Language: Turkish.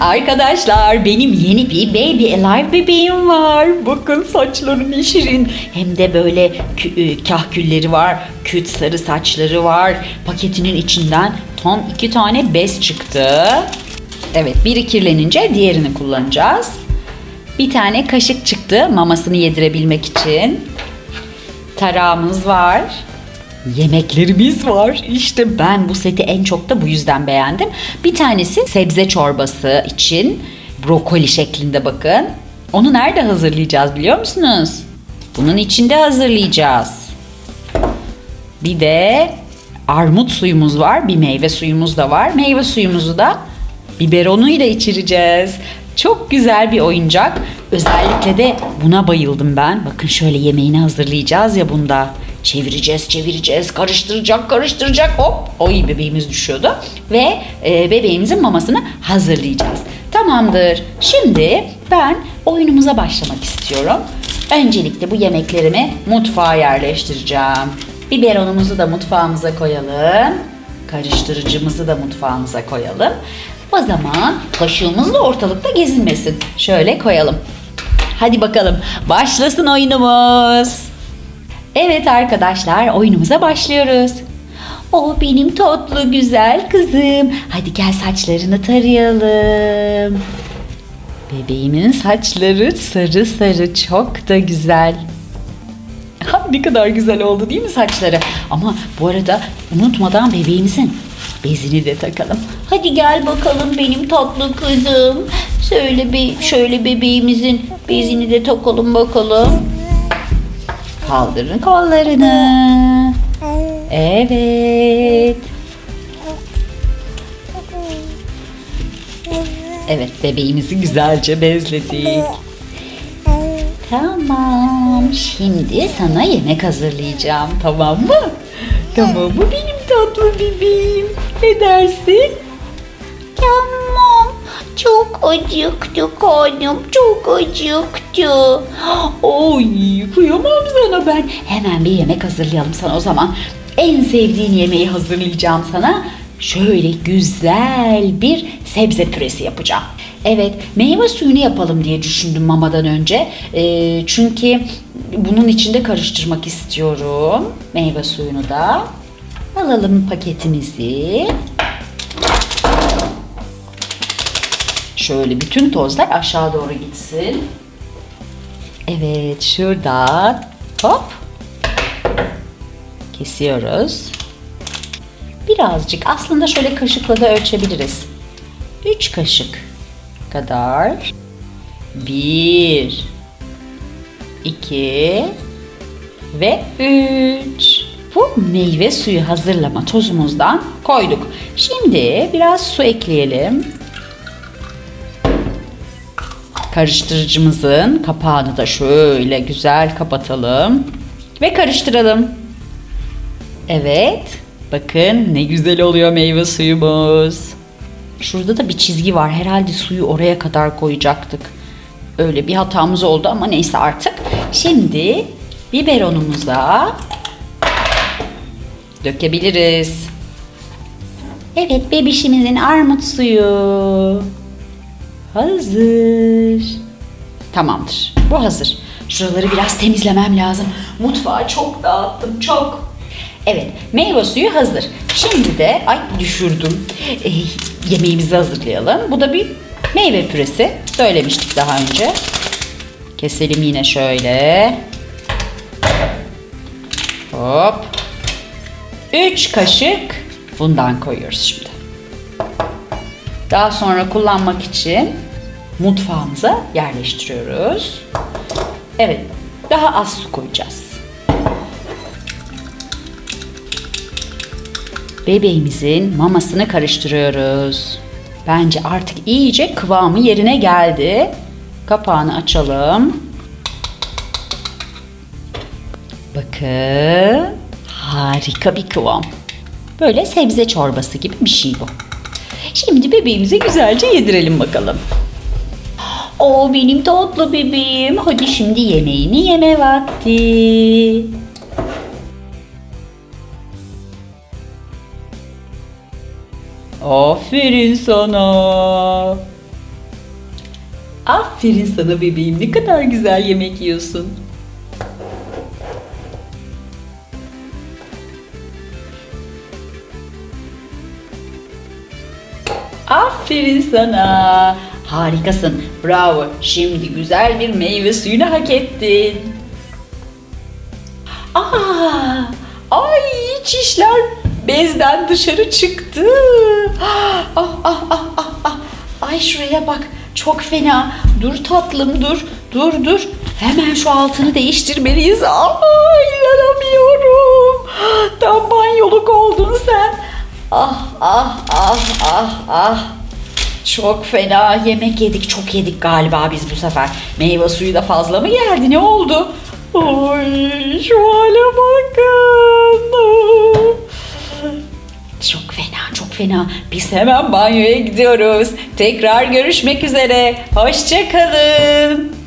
Arkadaşlar benim yeni bir Baby Alive bebeğim var. Bakın saçları ne şirin. Hem de böyle e, kahkülleri var. Küt sarı saçları var. Paketinin içinden tam iki tane bez çıktı. Evet biri kirlenince diğerini kullanacağız. Bir tane kaşık çıktı mamasını yedirebilmek için. Tarağımız var. Yemeklerimiz var. İşte ben bu seti en çok da bu yüzden beğendim. Bir tanesi sebze çorbası için brokoli şeklinde bakın. Onu nerede hazırlayacağız biliyor musunuz? Bunun içinde hazırlayacağız. Bir de armut suyumuz var. Bir meyve suyumuz da var. Meyve suyumuzu da biberonuyla içireceğiz. Çok güzel bir oyuncak. Özellikle de buna bayıldım ben. Bakın şöyle yemeğini hazırlayacağız ya bunda. Çevireceğiz, çevireceğiz, karıştıracak, karıştıracak. Hop, oy bebeğimiz düşüyordu. Ve e, bebeğimizin mamasını hazırlayacağız. Tamamdır. Şimdi ben oyunumuza başlamak istiyorum. Öncelikle bu yemeklerimi mutfağa yerleştireceğim. Biberonumuzu da mutfağımıza koyalım. Karıştırıcımızı da mutfağımıza koyalım. O zaman kaşığımız da ortalıkta gezinmesin. Şöyle koyalım. Hadi bakalım başlasın oyunumuz. Evet arkadaşlar oyunumuza başlıyoruz. O benim tatlı güzel kızım. Hadi gel saçlarını tarayalım. Bebeğimin saçları sarı sarı çok da güzel. Ha, ne kadar güzel oldu değil mi saçları? Ama bu arada unutmadan bebeğimizin bezini de takalım. Hadi gel bakalım benim tatlı kızım. Şöyle bir şöyle bebeğimizin bezini de takalım bakalım. Kaldırın kollarını. Evet. Evet bebeğimizi güzelce bezledik. Tamam. Şimdi sana yemek hazırlayacağım. Tamam mı? Tamam mı benim tatlı bebeğim? Ne dersin? Tamam. Çok acıktı karnım. Çok acıktı. Oy kıyamam sana ben. Hemen bir yemek hazırlayalım sana o zaman. En sevdiğin yemeği hazırlayacağım sana. Şöyle güzel bir sebze püresi yapacağım. Evet, meyve suyunu yapalım diye düşündüm mamadan önce. Ee, çünkü bunun içinde karıştırmak istiyorum. Meyve suyunu da. Alalım paketimizi. Şöyle bütün tozlar aşağı doğru gitsin. Evet, şuradan hop kesiyoruz. Birazcık aslında şöyle kaşıkla da ölçebiliriz. 3 kaşık kadar. 1 2 ve 3. Bu meyve suyu hazırlama tozumuzdan koyduk. Şimdi biraz su ekleyelim. Karıştırıcımızın kapağını da şöyle güzel kapatalım ve karıştıralım. Evet. Bakın ne güzel oluyor meyve suyumuz. Şurada da bir çizgi var. Herhalde suyu oraya kadar koyacaktık. Öyle bir hatamız oldu ama neyse artık. Şimdi biberonumuza dökebiliriz. Evet bebişimizin armut suyu hazır. Tamamdır. Bu hazır. Şuraları biraz temizlemem lazım. Mutfağı çok dağıttım çok. Evet, meyve suyu hazır. Şimdi de ay düşürdüm. Eh, yemeğimizi hazırlayalım. Bu da bir meyve püresi. Söylemiştik daha önce. Keselim yine şöyle. Hop. 3 kaşık bundan koyuyoruz şimdi. Daha sonra kullanmak için mutfağımıza yerleştiriyoruz. Evet, daha az su koyacağız. bebeğimizin mamasını karıştırıyoruz. Bence artık iyice kıvamı yerine geldi. Kapağını açalım. Bakın harika bir kıvam. Böyle sebze çorbası gibi bir şey bu. Şimdi bebeğimize güzelce yedirelim bakalım. O benim tatlı bebeğim. Hadi şimdi yemeğini yeme vakti. Aferin sana. Aferin sana bebeğim. Ne kadar güzel yemek yiyorsun. Aferin sana. Harikasın. Bravo. Şimdi güzel bir meyve suyunu hak ettin. Aa! Ay çişler bezden dışarı çıktı. Ah ah ah ah ah. Ay şuraya bak. Çok fena. Dur tatlım dur. Dur dur. Hemen şu altını değiştirmeliyiz. Ay inanamıyorum. Tam banyoluk oldun sen. Ah ah ah ah ah. Çok fena yemek yedik, çok yedik galiba biz bu sefer. Meyve suyu da fazla mı geldi? Ne oldu? Ay şu hale bakın. Çok fena, çok fena. Biz hemen banyoya gidiyoruz. Tekrar görüşmek üzere. Hoşçakalın.